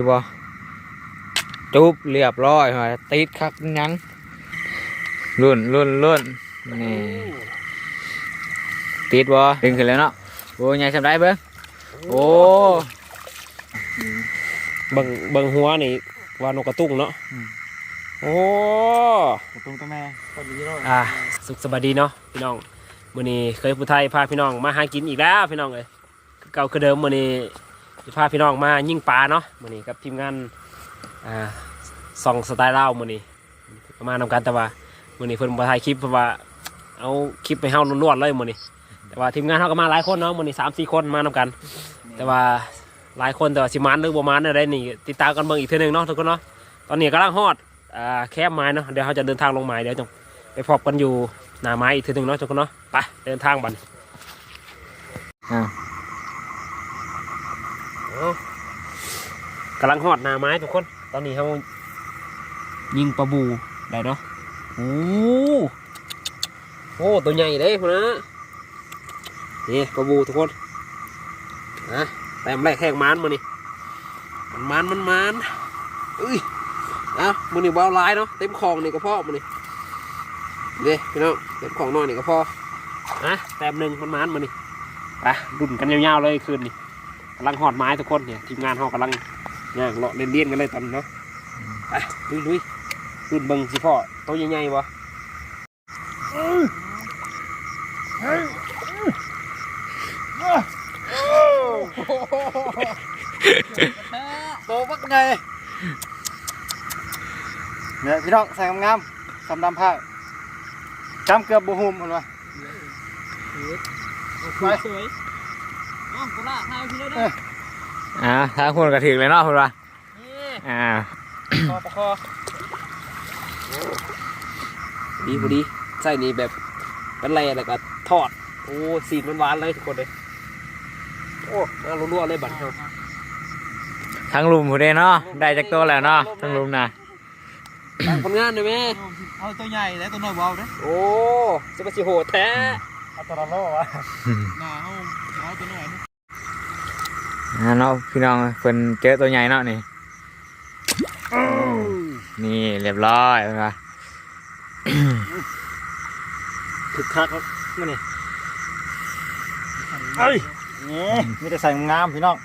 ดูบ่จุบเรียบร้อยหอยติดคักยังรุ่นรุ่นรุ่นนี่ติดบ่ดึงขึ้นแล้วเนาะโอ้ยใหญ่สำได้เบิ้งโอ้เบิ่งเบิ่งหัวนี่ว่านกกระตุ้งเนาะโอ้กระตุ้งตัวแม่คนนี้เนาะอ่าสุขสบายดีเนาะพี่น้องมื้อนี้เคยผู้ไทยพาพี่น้องมาหากินอีกแล้วพี่น้องเอ้ยคือเก่าคือเดิมมื้อนี้ จะพาพี่น้องมายิ่งปลาเนาะมื้อนี้กับทีมงานอ่าส่องสไตล์เลามื้อนี้มานำกันแต่ว่ามื้อนี้เพิ่นบ่ถ่ายคลิปเพราะว่าเอาคลิปไปเฮาล้วนๆเลยมื้อนี้ แต่ว่าทีมงานเฮาก็มาหลายคนเนาะมื้อนี้3-4คนมานำกัน แต่ว่าหลายคนแต่ว่าสิมันหรือบ่มันอะไรนี่ติดตามกันเบิ่งอีกเทื่อหนึงเนาะทุกคนเนาะตอนนี้กำลังฮอดอ่าแคบไม้เนาะเดี๋ยวเราจะเดินทางลงไม้เดี๋ยวจะไปพบกันอยู่หน้าไม้อีกเทื่อหนึงเนาะทุกคนเนาะไปเดินทางบันอ่า กำลังฮอดหนาไม้ทุกคน ตอนนี้เขายิงปลาบูได้เนาะโอ้โหตัวใหญ่เลยคุณนะนี่ปลาบูทุกคนนะแต้มแรกแหกมันมานี่มันมันมันมันเอ้ยอะมือนี่บอลลายเนาะเต็มคลองนี่ก็พอมือนี่เด้พี่น้องเต็มคลองน้อยนี่ก็พออะแต้มหนึ่งมันมันมานี่ไปดุนกันยาวๆเลยคืนนี้ำลังหอดไม้ทุกคนเนี่ยทีมงานเขากำลังย่างเลาะเล่นๆกันเลยตอนนี้เนาะไปลุยลุยๆดุนเบิงสิพ่อตัวใหญ่ๆวะโตปักไงเนี่ยพี่น้องใส่งามๆสำดำผ้าจำเกือบบูฮุมเห็นปะไปสวย น้องกุหลาบให้พี่เลยเอออ่าทางคุณกระถึกเลยเนาะคุณว่าอ่าคอประคอดีพอดีใส่นี่แบบเป็นไรแล้วก็ทอด โอ้สีมันหวานเลยทุกคนเลยโอ้น่ารัวๆเลยบัตรเขาทั้งลุมผู้เด้เนาะได้จากตัวแล้วเนาะทั้งลุมนะต่างผลงานเลยแม่เอาตัวใหญ่แล้วตัวน้อยเบาเด้โอ้จะมาสิโหดแท้เอาตัวละโลวะหน้าเอาเอาตัวน้อยอ่า เนาะพี่น้องเพิ่นเจอตัวใหญ่เนาะนี่นี่เรียบร้อยเป็นปะถึกคักครับมานี่เอ้ยนี่มีแต่ใส่งามพี่น้อง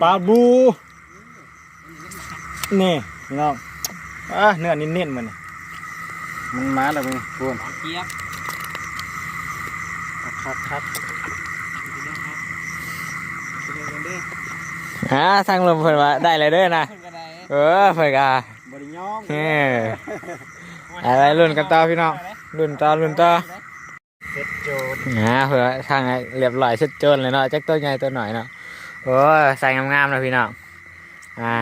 ปลาบูนี่พี่น้องอะเนื้อนิ่มๆมันนี่มันมาแล้วมึงพูนเจี๊ยบคักคัก อ่าทางลุมเพิ่นว่าได้เลยเด้อนะเออเพิ่นก็บริยอมเฮ้อะไรรุ่นกันต่อพี่น้อง รุ่นต่อรุ่นต่อเสร็จโจดอ่าเผื่อทางไอ้เรียบร้อยเช็ดโจนเลยเนาะจักตัวใหญ่ตัวหน่อยเนาะโอ้ยใส่งามๆเลยพี่น้องอ่า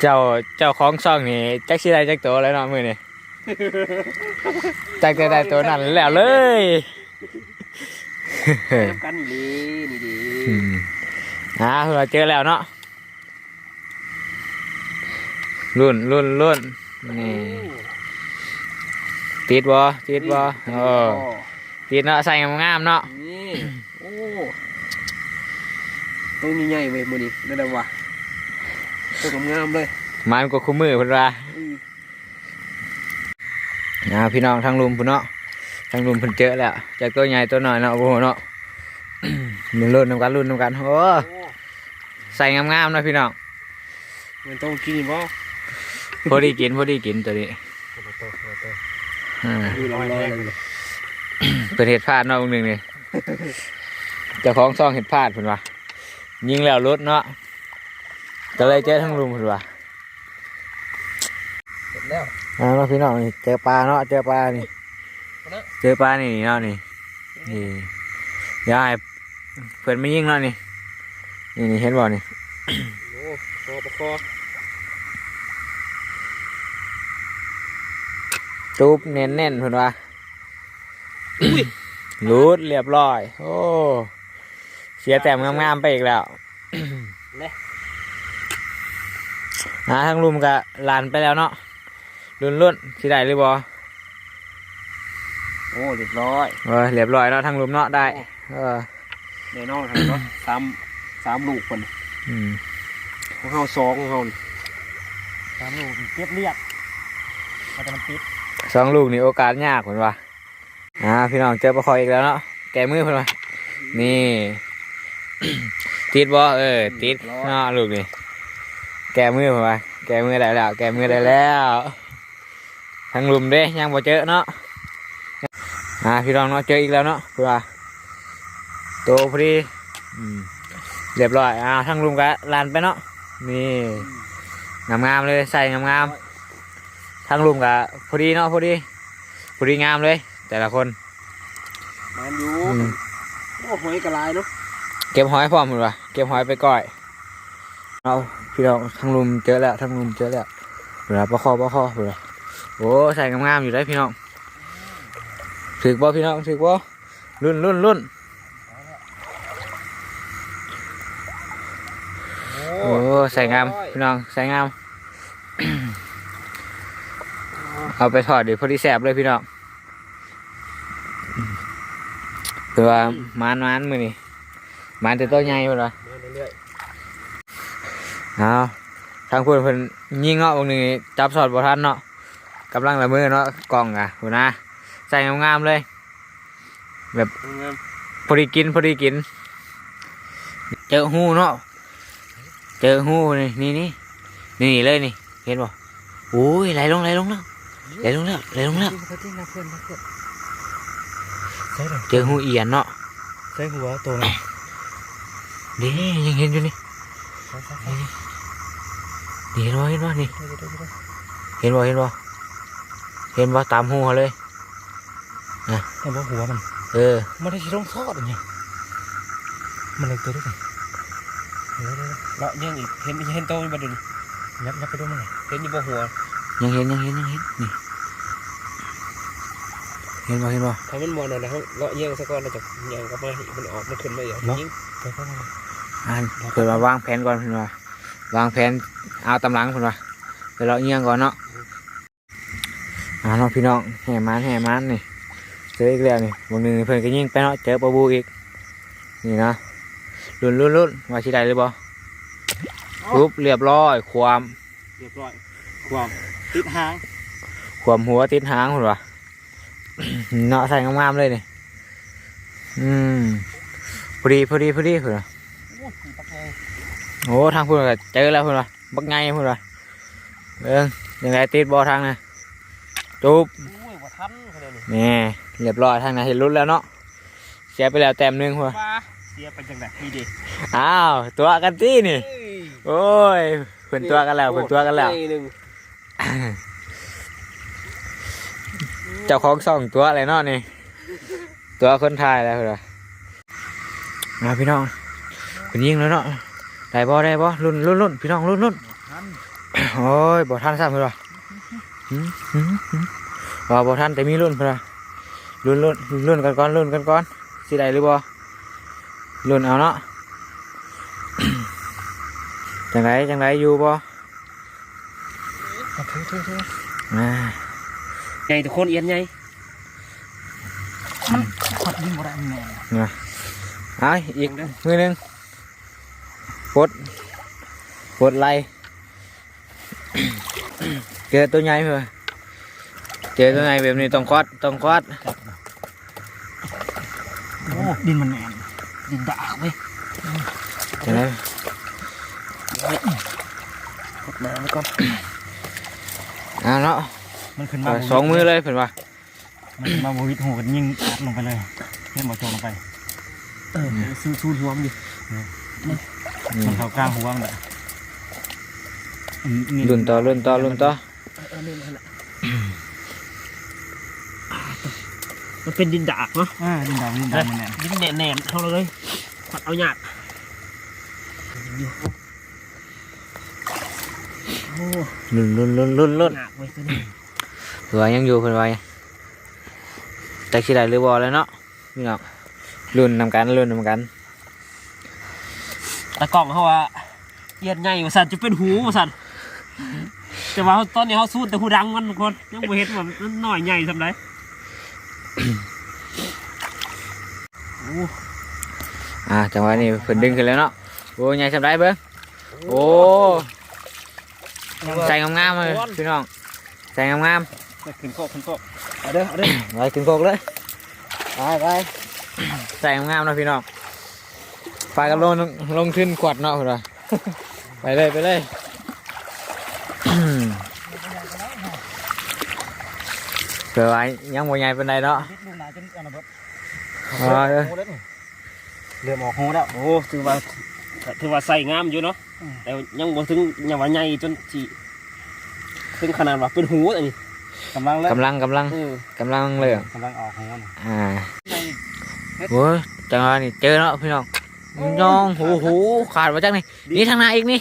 เจ้าเจ้าของซ่องนี่จักสิได้จักตัวเลยเนาะมือนี่จักจะได้ตัวนั้นแล้วเลย เทียบกันนี่ดีนี่ดีอืมอ่าเผื่อเจอแล้วเนาะรุ่นรุ่นรุ่นนี่ติดบ่ติดบ่เออติดเนาะใส่งามๆเนาะนี่โอ้ตัวนี้ใหญ่เว้ยมือนี้นั่นแหละวะตัวงามๆเลยมันก็คุ้มมือเพิ่นว่าอืมอ่าพี่น้องทางลุมพุ่นเนาะ ทางลุมเพิ่นเจอแล้วจากตัวใหญ่ตัวน้อยเนาะโอ้โหเนาะมันรุ่นนำกันรุ่นนำกันโอ้โอ้ใส่งามๆเนาะพี่น้องมันต้องกินอีกบ่พอดีกินพอดีกินตัวนี้อ่าดูลอยเลยเป็นเห็ดพลาดเนาะองหนึ่งนี่เจ้าของซองเห็ดพลาดเพิ่นว่ายิงแล้วรถเนาะก็เลยเจอทางลุมเพิ่นว่าเสร็จแล้วอ่าเนาะพี่น้องนี่เจอปลาเนาะเจอปลานี่ เจอปลานี่เนาะนี่นี่เดี๋ยวให้เพื่อนไม่ยิงเนาะนี่นี่นี่เห็นบ่นี่โอ้คอประคอจูบเน้นเน้นๆเพื่อนว่ารูดเรียบร้อย โอ้เสียแต้มงามๆไปอีกแล้วนะทั้งลุมกับลานไปแล้วเนาะรุ่นรุ่นๆสิได้หรือบ่ โอ้เรียบร้อยเออเรียบร้อยเนาะทั้งลุมเนาะได้ เออแน่นอนครับเนาะสามสามลูกคนออืมของเฮาสองของเฮานี่ตามลูกเก็บเรียบมันจะมันติดสองลูกนี่โอกาสยากเหมือนว่าอ่าพี่น้องเจอปลาคอยอีกแล้วเนาะแกมือเพิ่นว่านี่ ติดบ่เออติดเนาะลูกนี่แกมือเพิ่นว่าแกมือได้แล้ว แกมือได้แล้ว ทั้งลุมเด้ยังบ่เจอเนาะ อ่าพี่น้องเนาะเจออีกแล้วเนาะเพิ่นว่าโตพอดีอืมเรียบร้อยอ่าทั้งลุมก็ลานไปเนาะนี่งามๆเลยใส่งามๆทั้งลุมกับพอดีเนาะพอดีพอดีงามเลย แต่ละคนแมนอยู่อืมโอ้หอยกระลายเนาะเก็บหอยพร้อมหมดวะเก็บหอยไปก่อยเอาพี่น้องทั้งลุมเจอแล้วทั้งลุมเจอแล้วเวลาปลาคอปลาคอเวลาโอ้ใส่งามๆอยู่ได้พี่น้อง ถึกบ่พี่น้องถึกบ่รุ่นรุ่นรุ่นโอ้ใส่งามพี่น้องใส่งาม เอาไปทอดเดี๋ยวพอดีแสบเลยพี่น้องคือว่ามานมานมือนี่มานแต่ตัวใหญ่หมดเลยเอาทางเพื่อนเพิ่นยิงเนาะบางนี้จับสอดบ่ทันเนาะกำลังละมือเนาะกล่องอะหัวหน้า ใส่งามๆเลยๆงามพอดีกินพอดีกิน เจอหูเนาะเจอหูนี่นี่นี่นี่เลยนี่ เห็นบ่โอ้ยไหลลงไหลลงแล้วไหลลงแล้วไหลลงแล้วเพื่อนนะเพื่อนนะเพื่อนใช่เลยเจอหูเอียนเนาะใช่หัวตัวนะนี่ยังเห็นอยู่นี่ใช่ใช่ใช่นี่เห็นบ่เห็นบ่นี่เดี๋ยวเดี๋ยวเดี๋ยวเห็นบ่เห็นบ่เห็นบ่ตามหูเขาเลย เห็นว่าหัวมัน เออ มันได้ชิลงทอดอย่างเงี้ยมันเลยตัวด้วยกันเดี๋ยวเดี๋ยวๆแล้วยังอีกเห็นเห็นโตมันบ่เดินเดี๋ยวยับยับไปดูมันหน่อยเห็นอยู่บ่หัว ยังเห็นยังเห็นยังเห็นนี่เห็นบ่เห็นบ่ถ้ามันมอนนั่นนะเฮาเลาะเยี่ยงซะก่อนแล้วจะย่างกลับมาให้มันออกมันขึ้นมาอีกยิงเดี๋ยวเข้ามาอ่านเพิ่นว่าวางแผนก่อนเพิ่นว่าวางแผนเอาตำหลังเพิ่นว่าไปเลาะเงียงก่อนเนาะอ่าเนาะพี่น้องแห่มานแห่มานนี่ เจออีกแล้วนี่บางหนึงเพิ่นก็ยิงไปเนาะเจอปลาบูอีกนี่เนาะลุ้นลุ้นลุ้นว่าสิได้หรือบ่ปุ๊บเรียบร้อยความเรียบร้อยความติดหางความหัวติดหางเพิ่นว่าเนาะใส่งามๆเลยนี่อืมพอดีพอดีพอดีเพิ่นว่าโอ้ยปักไงโอ้ทางเพิ่นก็เจอแล้วเพิ่นว่าบักไงเพิ่นว่าเบิ่งยังไงติดบ่ทางน่ะจุบโอ้ยบ่ทันขนาดนี้นี่ เรียบร้อยทางนั้นเห็นรุดแล้วเนาะเสียไปแล้วแต้มหนึงเพิ่นว่าปลาเสียไปจังได๋นี่ดิอ้าวตัวกันตี้นี่ โอ้ยเพิ่นตัวกันแล้วเพิ่นตัวกันแล้วโอ้ยหนึ่งเจ้าของส่องตัวอะไรเนาะนี่ ตัวคนไทยแล้วเพิ่นว่ามาพี่น้องเพิ่นยิงแล้วเนาะได้บ่ได้บ่ลุ้นลุ้นลุ้นพี่น้องลุ้นลุ้นทันโอ้ยบ่ทันซ้ำเพิ่นว่าหืมหืมหืมว่าบ่ทันแต่มีลุ้นเพิ่นว่า ลุ้นลุ้นลุ้นกันก่อนลุ้นกันก่อนสิได้หรือบ่ลุ้นเอาเนาะจังไรจังไรอยู่บ่มาถือถือถืออ่าใหญ่ทุกคนเอียนใหญ่มันขดยิงบ่ได้แม่เอาอีกมือหนึงปลดปลดไหลเจอตัวใหญ่เพื่อ เจอตัวใหญ่แบบนี้ต้องควัดต้องควัดโอ้ดินมันแน่นดินดากเว้ยจังไรกดน้ำไว้ก่อนอ่าเนาะมันขึ้นมาสองมือเลยเพิ่นว่ามันขึ้นมาบวิดหูกันยิงอัดลงไปเลยเห็นบ่โจมลงไปเออซูซูหัวมันดินี่มันเข้ากลางหัวมันแหละอืมนี่รุ่นต่อรุ่นต่อรุ่นต่อ เออนี่นั่นแหละ มันเป็นดินดากเนาะอ่าดินดากดินดากมันแน่นดินแน่นๆเท่าเลยขัดเอาหยาดโอ้รุ่นรุ่นรุ่นรุ่นรุ่นหยาดไว้ตัวนี้เผื่อยังอยู่เพิ่นว่าแต่สิได้หรือบ่แล้วเนาะพี่น้องรุ่นนำกันรุ่นนำกันตะกล่องเขาว่าเอียนใหญ่ว่าสันจะเป็นหูว่าสันแต่ว่าตอนนี้เขาสู้แต่หูดังมันทุกคนยังไม่เห็นว่ามันหน่อยใหญ่ทำไรโอ้อ่าจังหวะนี้เพิ่นดึงขึ้นแล้วเนาะโอ้ยใหญ่สำได้เบิ่งโอ้ใส่งามๆเลยพี่น้องใส่งามขึ้นโคกขึ้นโคกเอาเด้อเอาเด้อๆไว้ขึ้นโคกเลยไปไปใส่งามๆเนาะพี่น้องไปกับลงลงขึ้นขวดเนาะพี่น้องไปเลยไปเลย เกิดไว้ยังบ่ใหญ่เป็นไรเนาะ ลูกหนาจนอันนั้นบ่ อ๋อเด้อ โหแล้วนี่เริ่มออกหูแล้ว โอ้ถือว่าถือว่าใส่งามอยู่เนาะ อืม แต่ยังบ่ถึงยังว่าใหญ่จนสิถึงขนาดว่าเป็นหูอันนี้ กำลังเริ่ม กำลังกำลัง เออก ำลังเรื่อง กำลังออกหูนี่ อ่าโอ้ยจังหวะนี่เจอเนาะพี่น้องน้องโอ้โหขาดมาจากนี่นี่ทางหน้าอีกนี่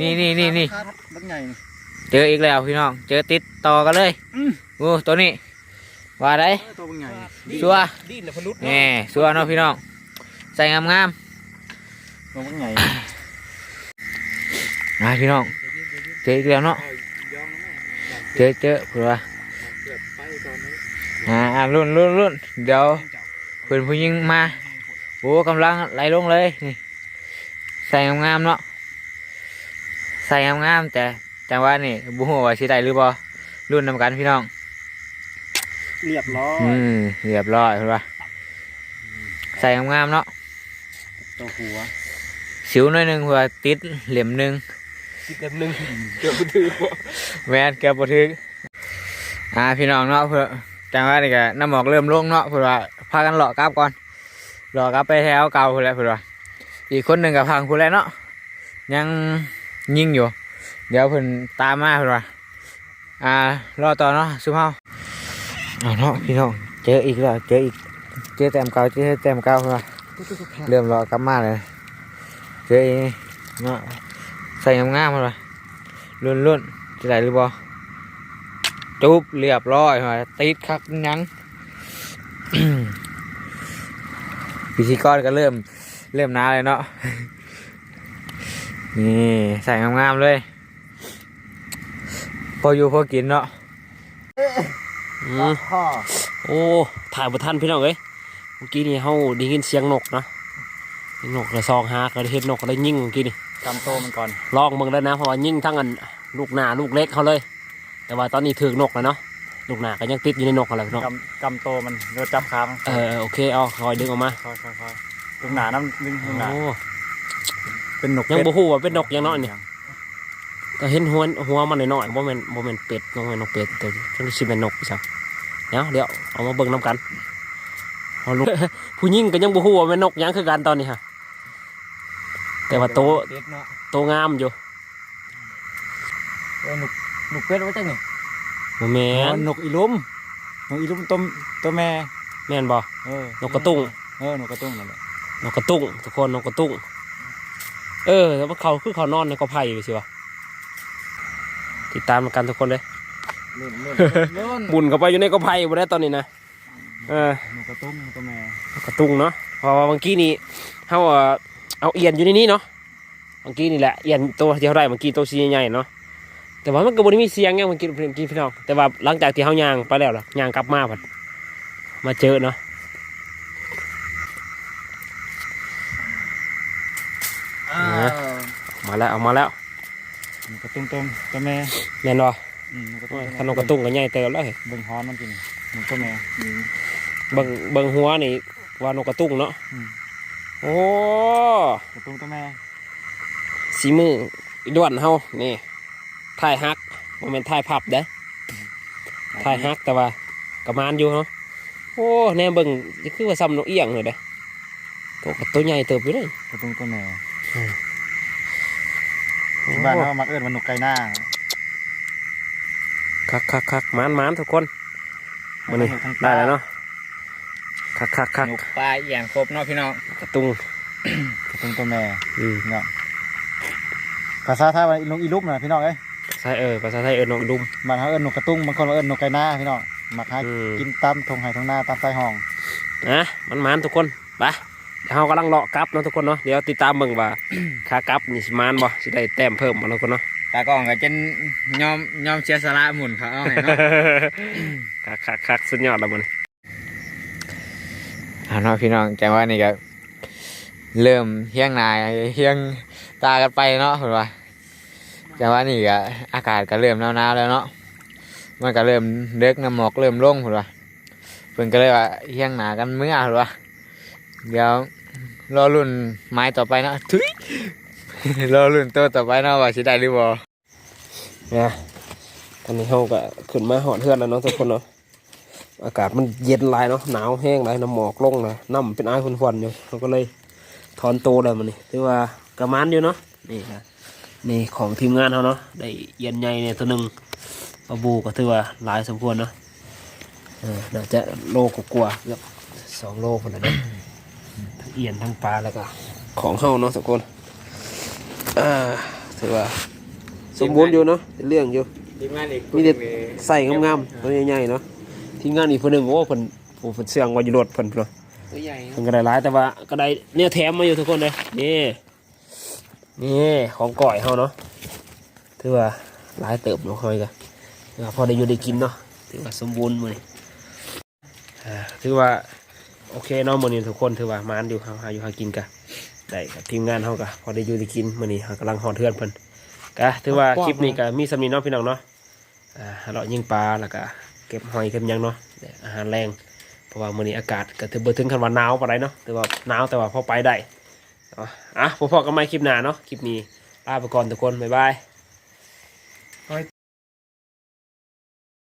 นี่นี่นี่นี่ ครับบักใหญ่นี่ เจออีกแล้วพี่น้อง เจอติดต่อกันเลย อืม โอ้ตัวนี้ว่าได้ตัวบักใหญ่ชัวร์ดิ้นแล้วพลุดแนี่ชัวร์เนาะพี่น้องใส่งามตัวบักใหญ่ๆนะพี่น้องเจออีกแล้วเนาะเจอเจอเผื่อว่าอ่าอ่ารุ่นรุ่นรุ่นเดี๋ยวเพื่อนผู้หญิงมาโอ้กำลังไหลลงเลยนี่ใส่งามๆเนาะใส่งามๆแต่จังหวะนี่บุหัวว่าสิได้หรือบ่รุ่นนำกันพี่น้อง เรียบร้อยอืมเรียบร้อยเห็นปะใส่งามๆเนาะตัวหัวสิวหน่อยหนึ่งเพื่อติดเหลี่ยมหนึ่งสิบเล่มหนึงเกือบบ่ถือบ่แมนเกือบบ่ถึกอ่าพี่น้องเนาะเพื่อจังว่านี่ก็น้ำหมอกเริ่มลงเนาะเพื่อว่าพากันเลาะกลับก่อนเลาะกลับไปแถวเก่าเพื่อแหละเพื่อว่าอีกคนหนึ่งกับพังผู้แลวเนาะยังยิงอยู่ เดี๋ยวเพิ่นตามมาเพื่อว่าอ่ารอต่อเนาะสุภาพ เอาเนาะพี่น้องเจออีกแล้วเจออีกเจอแต้มเก่าเจอแต้มเก่าเพื่อว่าเริ่มรอกลับมาเลยเจอเนาะใส่งามๆเลยรุ่นรุ่นๆจะได้หรือบ่จุบเรียบร้อยมาติดคักยังพิธีกรก็เริ่มเริ่มหนาเลยเนาะนี่ใส่งามๆเลย พออยู่พอกินเนาะ โอ้ถ่ายบ่ทันพี่น้องเอ้ยเมื่อกี้นี่เฮาได้ยินเสียงนกเนาะนกระซองหาก็ได้เห็นนกก็ได้ยิงเมื่อกี้นี่กำโตมันก่อนลองเบิ่งได้นะเพราะว่ายิงทั้งอันลูกหน้าลูกเล็กเขาเลย แต่ว่าตอนนี้ถือนกแล้วเนาะลูกหน้าก็ยังติดอยู่ในนกอะไรพี่น้องกำกำโตมันเราจับขามันเออโอเคเอาคอยดึงออกมาค่อยค่อยค่อยลูกหนาน้ำดึงลูกหนาโอ้เป็นหนกยังเป็ดบ่ฮู้ว่าเป็นนกยังน้อยนี่ก็เห็นหัวหัวมันน้อยๆบ่แม่นบ่แม่นเป็ดบ่แม่นนกเป็ดแต่จังสิเป็นนกจ้ะ เดี๋ยวเดี๋ยวเอามาเบิ่งนํกันเอาลูกผู้หญิงก็ยังบ่ฮู้ว่าเป็นนกหยังคือกันตอนนี้ฮะแต่ว่าโตติดเนาะโตงามอยู่เออหนุกหนุกเป็ดว่าจังนี่บ่แม่อ๋อนนกอีลุมนกอีลุมตัวตัวแม่แม่นบ่เออนกกระตุ้งเออนกกระตุ้งนั่นแหละนกกระตุ้งทุกคนนกกระตุ้งเออแล้วเขาคือเขานอนในกอไผ่ไปสิวะติดตามกันทุกคนเลยเล่นเล่นเล่นบุญเข้าไปอยู่ในกอไผ่บ่ได้ตอนนี้นะเออนกกระตุ้งตัวแม่นกกระตุ้งเนาะเพราะว่าเมื่อกี้นี้เขาเอาเอาเอียนอยู่ในนี้เนาะเมื่อกี้นี่แหละเอียนตัวที่เขาได้เมื่อกี้ตัวสีใหญ่ๆเนาะแต่ว่ามันก็บ่ได้มีเสียงไงเมื่อกี้เมื่อกี้พี่น้องแต่ว่าหลังจากที่เขาย่างไปแล้วล่ะย่างกลับมาผัดมาเจอเนาะอ้าวมาแล้วเอามาแล้วนกกระตุ้งตัวตัวแม่แม่นบ่อืมน กกระโอ้ตุ้งยถ้านกกระตุ้งก็ใหญ่เติบแล้วเฮ้ยเบิ่งฮอนมันกินนกตัวแม่อืมเบิ่งเบิ่งหัวนี่ว่านกกระตุ้งเนาะอืมโอ้กระตุ้งตัวแม่สีมืออีด้วนเฮานี่ถ่ายฮักโมเมนถ่ายพับเด้ถ่ายฮักแต่ว่ากระมานอยู่เนาะโอ้แน่เบิ่งนี่คือว่าซ้ำนกเอี้ยงเลยเด้ตัวก็ตัวใหญ่เติบอยู่เลยกระตุ้งตัวแม่อืมที่บ้านเขามักเอิ้นมันนกไก่หน้า คักคักคักมานมานทุกคนมานี่ทั้งได้แล้วเนาะคักคักคักหนุกปลาเอียงครบเนาะพี่น้องกระตุ้งกระตุ้งตัวแม่อืมเนาะภาษาไทยว่านกอีลุมนะพี่น้องเอ้ยใช่เออภาษาไทยเออนกดุมบ้านเขาเอิ้นนกกระตุ้งบางคนว่าเอิ้นนกไก่หน้าพี่น้องมักหาอืมกินตามทงไห่ทงหน้าตามใต้ห้องนะมันมานทุกคนไปเดี๋ยวเรากำลังเลาะกลับเนาะทุกคนเนาะเดี๋ยวติดตามเบิ่งว่าขากลับนี่สิมานบ่สิได้แต้มเพิ่มบ่เนาะทุกคนเนาะ ตากล้องก็จะยอมยอมเสียสละหมุนเขาเอาให้เนาะ คักคักคักสุดยอดแล้วมันอ่าเนาะพี่น้องจังว่านี่ก็เริ่มเฮี้ยงนายเฮี้ยงตากันไปเนาะเพิ่นว่าแต่ว่านี่ก็อากาศก็เริ่มหนาวๆแล้วเนาะมันก็เริ่มเด็กน้ำหมอกเริ่มลงเพิ่นว่าเพิ่นก็เลยว่าเฮี้ยงหนากันเมื่อเพิ่นว่าเดี๋ยวรอรุ่นไม้ต่อไปเนาะทุย รอรุ่นตัวต่อไปเนาะว่าสิได้หรือบ่นะตอนนี้เขาก็ขึ้นมาหอดเทือนแล้วเนาะทุกคนเนาะอากาศมันเย็นหลายเนาะหนาวแห้งหลายน้ำหมอกลงเลยน้ำเป็นไอ้ฝุ่นๆอยู่เขาก็เลยถอนโตวแล้วมันนี่ถือว่ากระมานอยู่เนาะนี่นะนี่ของทีมงานเขาเนาะได้เย็นใหญ่เนี่ยตัวหนึ่งปลาบูก็ถือว่าหลายสมควรเนาะออน่าจะโลกกว่าเกือบสองโลคนละเนาะทั้งเอียนทั้งปลาแล้วก็ของเฮาเนาะทุกคน อ่าถือว่า สมบูรณ์อยู่เนาะเป็นเรื่องอยู่ทีมงานอีกมีแต่ใส่งามๆตัวใหญ่ๆเนาะทีมงานอีกคนหนึ่งโอ้เพิ่นโอ้เพิ่นเสียงวาอยู่รถเพิ่นเนาะตัวใหญ่เพิ่นก็ได้หลายแต่ว่าก็ได้เนี่ยแถมมาอยู่ทุกคนเลยนี่นี่ของก่อยเฮาเนาะถือว่าหลายเติบเนาะคอยกันถือว่าพอได้อยู่ได้กินเนาะถือว่าสมบูรณ์มื้อนี้อ่าถือว่าโอเคเนาะมื้อนี้ทุกคนถือว่ามานอยู่เฮาหาอยู่หากินกัน ได้กับทีมงานเฮาก็พอได้อยู่ได้กินมื้อนี้เฮากำลังหอดเทือนเพิ่นก็ถือว่าคลิปนี้ก็มีสำนีเนาะพี่น้องเนาะอ่าเราะยิงปลาแล้วก็เก็บหอยเก็บหยังเนาะแต่อาหารแรงเพราะว่ามื้อนี้อากาศก็ถือบ่ถึงขั้นว่าหนาวปานใดเนาะแต่ว่าหนาวแต่ว่าพอไปได้เนาะอะพอๆกันใหม่คลิปหน้าเนาะคลิปนี้ลาไปก่อนทุกคนบ๊ายบาย